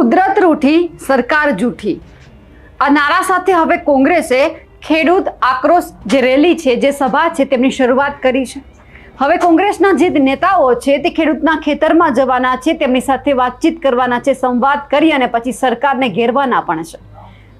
કુદરત રૂઠી, સરકાર જૂઠી. આ નારા સાથે હવે કોંગ્રેસે ખેડૂત આક્રોશ જે રેલી છે, જે સભા છે, તેમની શરૂઆત કરી છે. હવે કોંગ્રેસના જે નેતાઓ છે, તે ખેડૂતના ખેતરમાં જવાના છે, તેમની સાથે વાતચીત કરવાના છે, સંવાદ કરી અને પછી સરકારને ઘેરવાના પણ છે.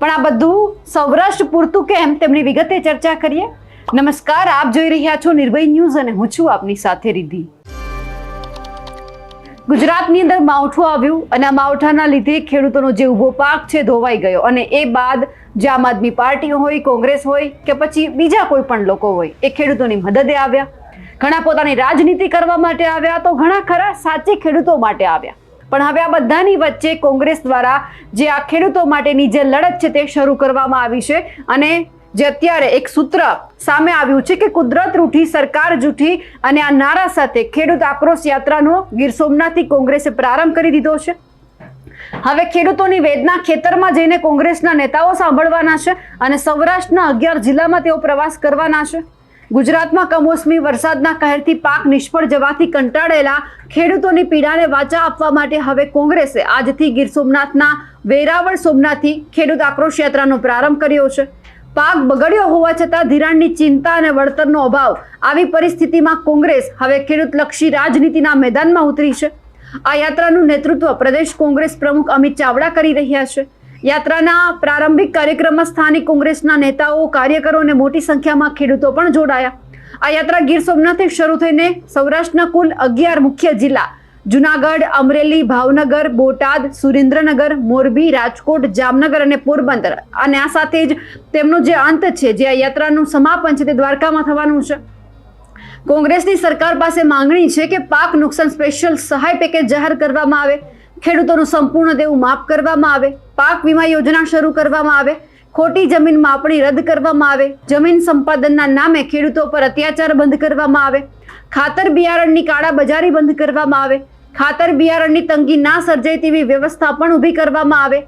પણ આ બધું સૌરાષ્ટ્ર પૂરતું કેમ? તેમની વિગતે ચર્ચા કરીએ. નમસ્કાર, આપ જોઈ રહ્યા છો નિર્ભય ન્યૂઝ અને હું છું આપની સાથે રિદ્ધિ. ગુજરાતની અંદર માવઠું આવ્યું અને આ માવઠાના લીધે ખેડૂતોનો જે ઊભો પાક છે ધોવાઈ ગયો અને એ બાદ જે આમ આદમી પાર્ટી હોય, કોંગ્રેસ હોય કે પછી બીજા કોઈ પણ લોકો હોય, એ ખેડૂતોની મદદે આવ્યા. ઘણા પોતાની રાજનીતિ કરવા માટે આવ્યા તો ઘણા ખરા સાચે ખેડૂતો માટે આવ્યા. પણ હવે આ બધાની વચ્ચે કોંગ્રેસ દ્વારા જે આ ખેડૂતો માટેની જે લડત છે તે શરૂ કરવામાં આવી છે અને જે અત્યારે એક સૂત્ર સામે આવ્યું છે કે કુદરત રૂઠી સરકાર જૂઠી અને આ નારા સાથે ખેડૂત આક્રોશ યાત્રાનો ગીર સોમનાથથી કોંગ્રેસે પ્રારંભ કરી દીધો છે. હવે ખેડૂતોની વેદના ખેતરમાં જઈને કોંગ્રેસના નેતાઓ સાંભળવાના છે અને સૌરાષ્ટ્રના અગિયાર જિલ્લામાં તેઓ પ્રવાસ કરવાના છે. ગુજરાતમાં કમોસમી વરસાદના કહેરથી પાક નિષ્ફળ જવાથી કંટાળેલા ખેડૂતોની પીડાને વાચા આપવા માટે હવે કોંગ્રેસે આજથી ગીર સોમનાથના વેરાવળ સોમનાથથી ખેડૂત આક્રોશ યાત્રાનો પ્રારંભ કર્યો છે. પાક બગડ્યો હોવા છતાં ધિરાણની ચિંતા અને વળતરનો અભાવ. આવી પરિસ્થિતિમાં કોંગ્રેસ હવે ખેડૂતલક્ષી રાજનીતિના મેદાનમાં ઉતરી છે. આ યાત્રાનું નેતૃત્વ પ્રદેશ કોંગ્રેસ પ્રમુખ અમિત ચાવડા કરી રહ્યા છે. યાત્રાના પ્રારંભિક કાર્યક્રમમાં સ્થાનિક કોંગ્રેસના નેતાઓ, કાર્યકરો અને મોટી સંખ્યામાં ખેડૂતો પણ જોડાયા. આ યાત્રા ગીર સોમનાથથી શરૂ થઈને સૌરાષ્ટ્રના કુલ અગિયાર મુખ્ય જિલ્લા જુનાગઢ, અમરેલી, ભાવનગર, બોટાદ, સુરેન્દ્રનગર, મોરબી, રાજકોટ, જામનગર અને પોરબંદર. અને આ સાથે જ તેમનો જે અંત છે, જે આ યાત્રાનું સમાપન છે, તે દ્વારકામાં થવાનું છે. કોંગ્રેસની સરકાર પાસે માંગણી છે કે પાક નુકસાન સ્પેશિયલ સહાય પેકેજ જાહેર કરવામાં આવે. ખેડૂતોનું સંપૂર્ણ દેવું માફ કરવામાં આવે. પાક વીમા યોજના શરૂ કરવામાં આવે. ખોટી જમીન માપણી રદ કરવામાં આવે. જમીન સંપાદનના નામે ખેડૂતો પર અત્યાચાર બંધ કરવામાં આવે. ખાતર બિયારણની કાળાબજારી બંધ કરવામાં આવે. ખાતર બિયારણની તંગી ના સર્જાય તેવી વ્યવસ્થા પણ ઊભી કરવામાં આવે.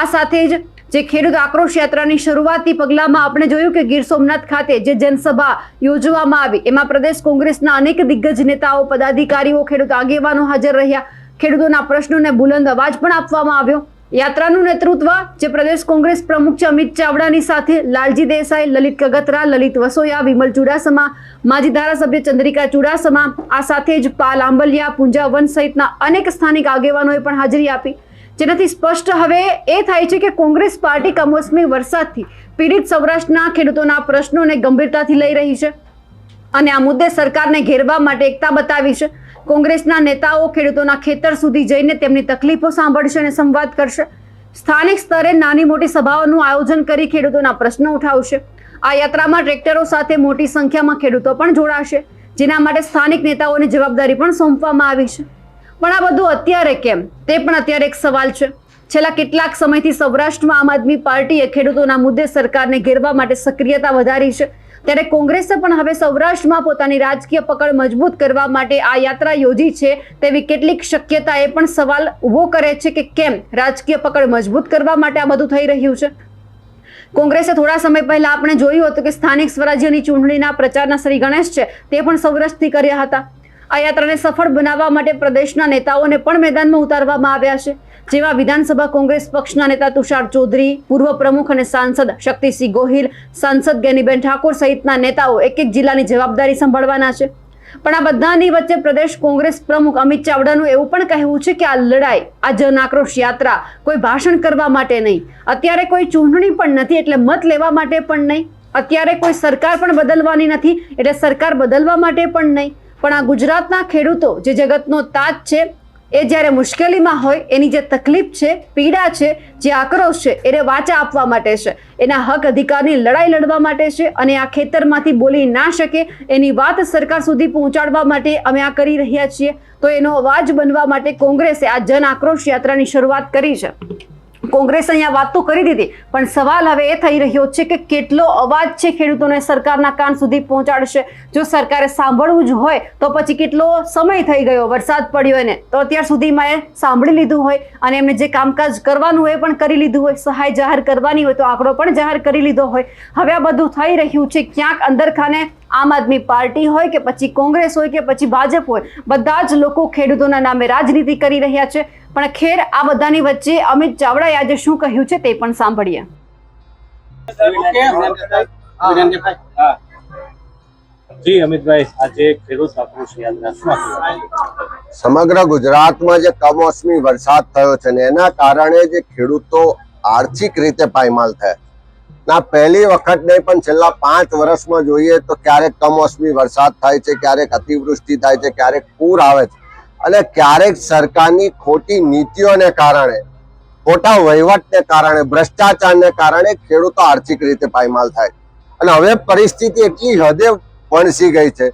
આ સાથે જ જે ખેડૂત આક્રોશ યાત્રાની શરૂઆતી પગલામાં આપણે જોયું કે ગીર સોમનાથ ખાતે જે જનસભા યોજવામાં આવી, એમાં પ્રદેશ કોંગ્રેસના અનેક દિગ્ગજ નેતાઓ, પદાધિકારીઓ, ખેડૂત આગેવાનો હાજર રહ્યા. ખેડૂતોના પ્રશ્નોને બુલંદ અવાજ પણ આપવામાં આવ્યો. યાત્રાનું નેતૃત્વ જે પ્રદેશ કોંગ્રેસ પ્રમુખ છે અમિત ચાવડાની સાથે લાલજી દેસાઈ, લલિત કગતરા લલિત વસોયા, વિમલ ચુડાસમા, માજી ધારાસભ્ય ચંદ્રિકા ચુડાસમા, આ સાથે જ પાલ આંબલિયા પૂંજા વન સહિતના અનેક સ્થાનિક આગેવાનોએ પણ હાજરી આપી. જેનાથી સ્પષ્ટ હવે એ થાય છે કે કોંગ્રેસ પાર્ટી કમોસમી વરસાદથી પીડિત સૌરાષ્ટ્રના ખેડૂતોના પ્રશ્નોને ગંભીરતાથી લઈ રહી છે અને આ મુદ્દે સરકારને ઘેરવા માટે એકતા બતાવી છે. કોંગ્રેસના નેતાઓ ખેડૂતોના ખેતર સુધી જઈને તેમની તકલીફો સાંભળશે અને સંવાદ કરશે. સ્થાનિક સ્તરે નાની મોટી સભાઓનું આયોજન કરી ખેડૂતોના પ્રશ્નો ઉઠાવશે. આ યાત્રામાં ટ્રેક્ટરો સાથે મોટી સંખ્યામાં ખેડૂતો પણ જોડાશે, જેના માટે સ્થાનિક નેતાઓની જવાબદારી પણ સોંપવામાં આવી છે. પણ આ બધું અત્યારે કેમ? તે પણ અત્યારે એક સવાલ છે. છેલ્લા કેટલાક સમયથી સૌરાષ્ટ્રમાં આમ આદમી પાર્ટીએ ખેડૂતોના મુદ્દે સરકારને ઘેરવા માટે સક્રિયતા વધારી છે. ત્યારે કોંગ્રેસે પણ હવે સૌરાષ્ટ્રમાં પોતાની રાજકીય પકડ મજબૂત કરવા માટે આ યાત્રા યોજી છે. તેવી કેટલીક શક્યતા એ પણ સવાલ ઊભો કરે છે કે કેમ રાજકીય પકડ મજબૂત કરવા માટે આ બધું થઈ રહ્યું છે? કોંગ્રેસે થોડા સમય પહેલા આપણે જોયું હતું કે સ્થાનિક સ્વરાજ્યની ચૂંટણીના પ્રચારના શ્રી ગણેશ છે. તે પણ સૌરાષ્ટ્રથી કર્યા હતા. આ યાત્રાને સફળ બનાવવા માટે પ્રદેશના નેતાઓને પણ મેદાનમાં ઉતારવામાં આવ્યા છે. જેમાં વિધાનસભા કોંગ્રેસ પક્ષના નેતા તુષાર ચૌધરી, પૂર્વ પ્રમુખ અને સાંસદ શક્તિસિંહ ગોહિલ, સાંસદ જ્ઞાનીબેન ઠાકોર સહિતના નેતાઓ એક એક જિલ્લાની જવાબદારી સંભાળવાના છે. પણ આ બધાની વચ્ચે પ્રદેશ કોંગ્રેસ પ્રમુખ અમિત ચાવડાનું એવું પણ કહેવું છે કે આ લડાઈ, આ જન આક્રોશ યાત્રા કોઈ ભાષણ કરવા માટે નહીં. અત્યારે કોઈ ચૂંટણી પણ નથી એટલે મત લેવા માટે પણ નહીં. અત્યારે કોઈ સરકાર પણ બદલવાની નથી એટલે સરકાર બદલવા માટે પણ નહીં. પણ આ ગુજરાતના ખેડૂતો જે જગતનો તાજ છે, એ જ્યારે મુશ્કેલીમાં હોય, એની જે તકલીફ છે, પીડા છે, જે આક્રોશ છે, એને વાચા આપવા માટે છે. એના હક અધિકારની લડાઈ લડવા માટે છે અને આ ખેતરમાંથી બોલી ના શકે એની વાત સરકાર સુધી પહોંચાડવા માટે અમે આ કરી રહ્યા છીએ. તો એનો અવાજ બનવા માટે કોંગ્રેસે આ જન આક્રોશ યાત્રાની શરૂઆત કરી છે. કોંગ્રેસ અહીંયા વાત તો કરી દીધી, પણ સવાલ હવે એ થઈ રહ્યો છે કે કેટલો અવાજ છે ખેડૂતોને સરકારના કાન સુધી પહોંચાડશે? જો સરકારે સાંભળવું જ હોય, તો પછી કેટલો સમય થઈ ગયો? વરસાદ પડ્યો એને, તો અત્યાર સુધીમાં એ સાંભળી લીધું હોય અને એમને જે કામકાજ કરવાનું હોય એ પણ કરી લીધું હોય, સહાય જાહેર કરવાની હોય તો આંકડો પણ જાહેર કરી લીધો હોય. હવે આ બધું થઈ રહ્યું છે, ક્યાંક અંદરખાને આમ આદમી પાર્ટી હોય કે પછી કોંગ્રેસ હોય કે પછી ભાજપ હોય, બધા જ લોકો ખેડૂતોના નામે રાજનીતિ કરી રહ્યા છે. પણ ખેર આ બધાની વચ્ચે અમિત ચાવડાએ આજે શું કહ્યું છે તે પણ સાંભળીએ. જી અમિતભાઈ આજે ખેડૂત આક્રોશ યાત્રા શું આપી સમગ્ર ગુજરાતમાં જે કમોસમી વરસાદ થયો છે ને એના કારણે જે ખેડૂતો આર્થિક રીતે પાયમાલ થયા. ના પહેલી વખત નહીં પણ છેલ્લા પાંચ વર્ષમાં જોઈએ તો ક્યારેક કમોસમી વરસાદ થાય છે ક્યારેક અતિવૃષ્ટિ થાય છે ક્યારેક પૂર આવે છે. અને ક્યારેક સરકારની ખોટી નીતિઓને કારણે, ખોટા વહીવટને કારણે, ભ્રષ્ટાચારને કારણે ખેડૂતો આર્થિક રીતે પાયમાલ થાય. અને હવે પરિસ્થિતિ એટલી હદે વણસી ગઈ છે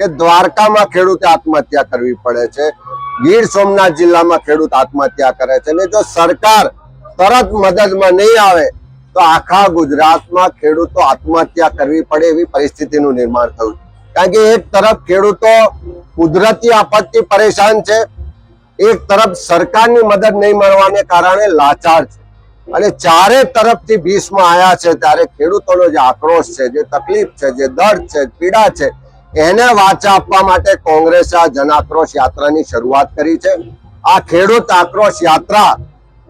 કે દ્વારકામાં ખેડૂતે આત્મહત્યા કરવી પડે છે, ગીર સોમનાથ જિલ્લામાં ખેડૂત આત્મહત્યા કરે છે અને જો સરકાર તરત મદદમાં નહીં આવે, તો આખા ગુજરાતમાં ખેડૂતો આત્મહત્યા કરવી પડે એવી પરિસ્થિતિનું નિર્માણ થયું કારણ કે એક તરફ ખેડૂતો કુદરતી આપત્તિ પરેશાન છે, એક તરફ સરકારની મદદ નહીં મળવાને કારણે લાચાર છે. અને ચારે તરફથી ભીષમાં આયા છે ત્યારે ખેડૂતોનો જે આક્રોશ છે, જે તકલીફ છે, જે દર્દ છે, પીડા છે, એને વાચા આપવા માટે કોંગ્રેસે આ જનાક્રોશ યાત્રાની શરૂઆત કરી છે. આ ખેડૂત આક્રોશ યાત્રા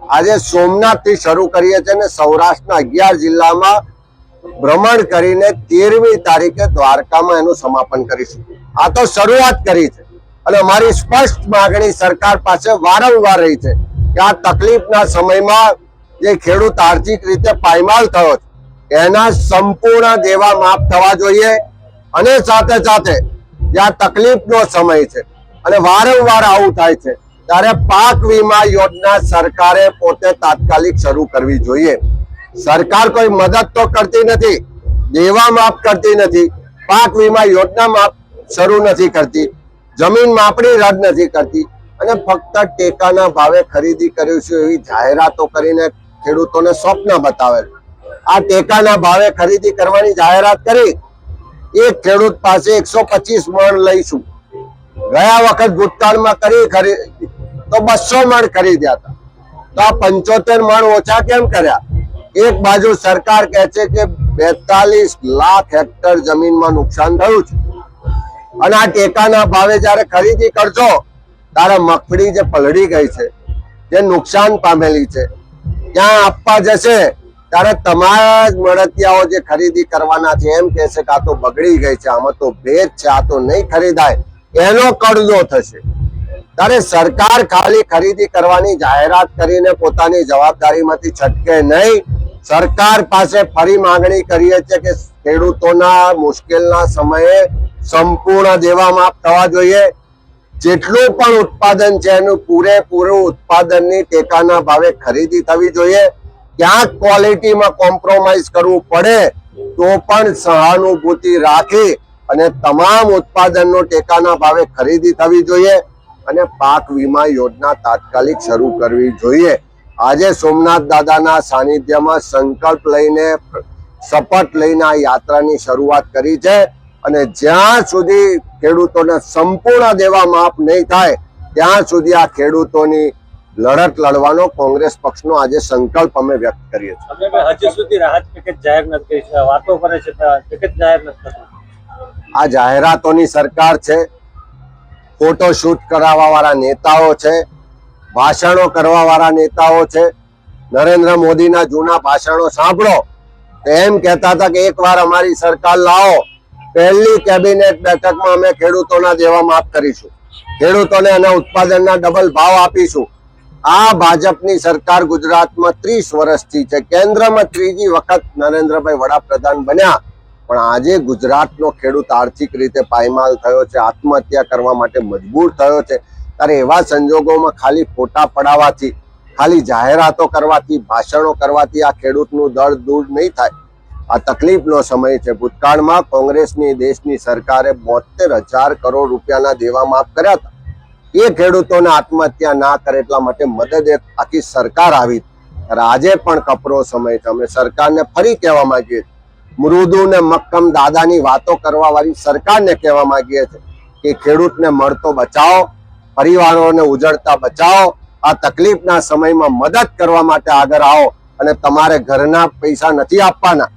આજે સોમનાથથી શરૂ કરીએ છીએ અને સૌરાષ્ટ્રના અગિયાર જિલ્લામાં ભ્રમણ કરીને તેરમી તારીખે દ્વારકામાં એનું સમાપન કરીશું. આ તો શરૂઆત કરી છે. અને અમારી સ્પષ્ટ માગણી સરકાર પાસે વારંવાર રહી છે કે આ તકલીફના સમયમાં જે ખેડૂત આર્થિક રીતે પાયમાલ થયો છે, એના સંપૂર્ણ દેવા માફ થવા જોઈએ અને સાથે સાથે જે આ તકલીફનો સમય છે અને વારંવાર આવું થાય છે, ત્યારે પાક વીમા યોજના સરકારે પોતે તાત્કાલિક શરૂ કરવી જોઈએ. સરકાર કોઈ મદદ તો કરતી નથી, દેવા માફ કરતી નથી, પાક વીમા યોજના માફ શરૂ નથી કરતી, જમીન માપણી રદ નથી કરતી અને ફક્ત ટેકાના ભાવે ખરીદી કરીશું એવી જાહેરાતો કરીને ખેડૂતોને સ્વપ્ન બતાવે આ ટેકાના ભાવે ખરીદી કરવાની જાહેરાત કરી, એક ખેડૂત પાસે એકસો પચીસ મણ લઈશું. ગયા વખત ભૂતકાળમાં કરી ખરી, તો બસો મણ ખરીદ્યા હતા. તો આ પંચોતેર મણ ઓછા કેમ કર્યા? એક બાજુ સરકાર કહે છે કે બેતાલીસ લાખ હેક્ટર જમીનમાં નુકસાન થયું છે. અને આ ટેકાના ભાવે જ્યારે ખરીદી કરજો ત્યારે મગફળી જે પલળી ગઈ છે, જે નુકસાન પામેલી છે, ત્યાં આપવા જશે, ત્યારે તમારા જ મળતિયાઓ જે ખરીદી કરવાના છે, એમ કે છે કે આ તો બગડી ગઈ છે, આમાં તો ભેજ છે, આ તો નહીં ખરીદાય. એનો કરજો થશે. ત્યારે સરકાર ખાલી ખરીદી કરવાની જાહેરાત કરીને પોતાની જવાબદારીમાંથી છટકે નહીં સરકાર પાસે ફરી માંગણી કરીએ છીએ કે ખેડૂતોના મુશ્કેલના સમયે સંપૂર્ણ દેવા માફ થવા જોઈએ. જેટલું પણ ઉત્પાદન છે એનું પૂરેપૂરું ઉત્પાદનની ટેકાના ભાવે ખરીદી થવી જોઈએ. ક્યાંક ક્વોલિટીમાં કોમ્પ્રોમાઇઝ કરવું પડે તો પણ સહાનુભૂતિ રાખી અને તમામ ઉત્પાદનનો ટેકાના ભાવે ખરીદી થવી જોઈએ અને પાક વીમા યોજના તાત્કાલિક શરૂ કરવી જોઈએ. આજે સોમનાથ દાદાના સાનિધ્યમાં સંકલ્પ લઈને શપથ લઈને આ યાત્રાની શરૂઆત કરી છે અને જ્યાં સુધી ખેડૂતોને સંપૂર્ણ દેવા માફ નહીં થાય ત્યાં સુધી આ ખેડૂતોની લડત લડવાનો કોંગ્રેસ પક્ષનો આજે સંકલ્પ અમે વ્યક્ત કરીએ છીએ. હજી સુધી રાહત પેકેજ જાહેર નથી કરી છે વાતો કરે છે પેકેજ જાહેર નથી આ જાહેરાતોની સરકાર છે ફોટો શૂટ કરાવવા વાળા નેતાઓ છે ભાષણો કરવા વાળા નેતાઓ છે. નરેન્દ્ર મોદીના જૂના ભાષણો સાંભળો. તો એમ કહેતા હતા કે એકવાર અમારી સરકાર લાવો. પહેલી કેબિનેટ બેઠકમાં અમે ખેડૂતોના દેવા માફ કરીશું. ખેડૂતોને એના ઉત્પાદનના ડબલ ભાવ આપીશું. આ ભાજપની સરકાર ગુજરાતમાં ત્રીસ વર્ષથી છે. કેન્દ્રમાં ત્રીજી વખત નરેન્દ્રભાઈ વડાપ્રધાન બન્યા. પણ આજે ગુજરાતનો ખેડૂત આર્થિક રીતે પાયમાલ થયો છે. આત્મહત્યા કરવા માટે મજબૂર થયો છે. ત્યારે એવા સંજોગોમાં ખાલી ફોટા પડાવવાથી ખાલી જાહેરાતો કરવાથી, ભાષણો કરવાથી આ ખેડૂતનું દળ દૂર નહીં થાય. આ તકલીફનો સમય છે. ભૂતકાળમાં કોંગ્રેસની, દેશની સરકારે બોતેર હજાર કરોડ રૂપિયાના દેવા માફ કર્યા હતા. એ ખેડૂતોને આત્મહત્યા ના કરે એટલા માટે મદદ આખી સરકાર આવી. આજે પણ કપરો સમય છે. અમે સરકારને ફરી કહેવા માંગીએ છીએ. મૃદુ ને મક્કમ દાદાની વાતો કરવા વાળી સરકારને કહેવા માંગીએ છીએ કે ખેડૂતને મળતો બચાવો. પરિવારોને ઉજળતા બચાવો આ તકલીફના સમયમાં મદદ કરવા માટે આગળ આવો અને તમારે ઘરના પૈસા નથી આપવાના.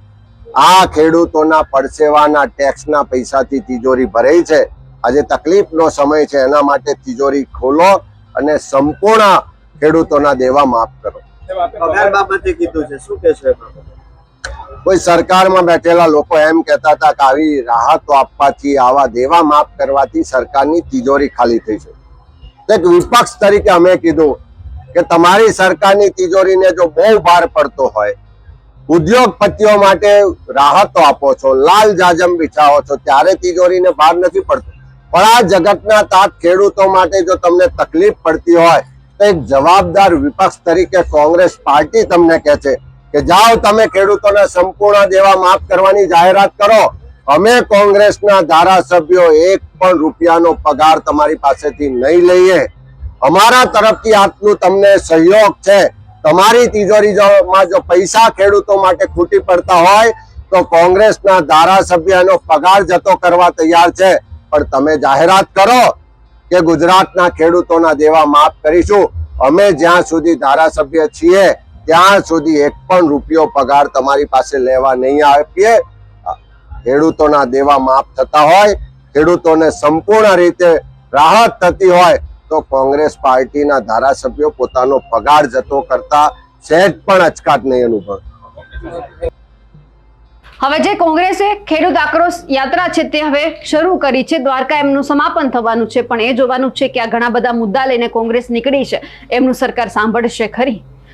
આ ખેડૂતોના પડસેવાના ટેક્સના પૈસાથી તિજોરી ભરાઈ છે. આજે તકલીફનો સમય છે એના માટે તિજોરી ખોલો અને સંપૂર્ણ ખેડૂતોના દેવા માફ કરો. કોઈ સરકારમાં બેઠેલા લોકો એમ કહેતા હતા કે આવી રાહતો આપવાથી આવા દેવા માફ કરવાથી સરકારની તિજોરી ખાલી થઈ છે. એક વિપક્ષ તરીકે અમે કીધું કે તમારી સરકારની તિજોરીને જો બહુ ભાર પડતો હોય, ઉદ્યોગપતિઓ માટે રાહતો આપો છો, લાલ જાજમ બિછાવો છો, ત્યારે તિજોરીને ભાર નથી પડતો. પણ આ જગતના તાત ખેડૂતો માટે જો તમને તકલીફ પડતી હોય, તો એક જવાબદાર વિપક્ષ તરીકે કોંગ્રેસ પાર્ટી તમને કહે છે કે જાઓ તમે ખેડૂતોને સંપૂર્ણ દેવા માફ કરવાની જાહેરાત કરો. અમે કોંગ્રેસના ધારાસભ્યો એક પણ રૂપિયાનો પગાર તમારી પાસેથી નહીં લઈએ. અમારા તરફથી આટલું તમને સહયોગ છે. તમારી તિજોરીમાં જો પૈસા ખેડૂતો માટે ખૂટી પડતા હોય, તો કોંગ્રેસના ધારાસભ્યનો પગાર જતો કરવા તૈયાર છે. પણ તમે જાહેરાત કરો કે ગુજરાતના ખેડૂતોના દેવા માફ કરીશું. અમે જ્યાં સુધી ધારાસભ્ય છીએ, ત્યાં સુધી એક પણ રૂપિયો પગાર તમારી પાસે લેવા નહીં આપીએ. ખેડૂતોના દેવા માફ થતા હોય, ખેડૂતોને સંપૂર્ણ રીતે રાહત થતી હોય, તો કોંગ્રેસ પાર્ટીના ધારાસભ્યો પોતાનો પગાર જતો કરતા સહેજ પણ અચકાટ નહીં અનુભવ. હવે જે કોંગ્રેસે ખેડૂત આક્રોશ યાત્રા છે તે હવે શરૂ કરી છે. દ્વારકા એમનું સમાપન થવાનું છે, પણ એ જોવાનું છે કે આ ઘણા બધા મુદ્દા લઈને કોંગ્રેસ નીકળી છે. એમનું સરકાર સાંભળશે ખરી.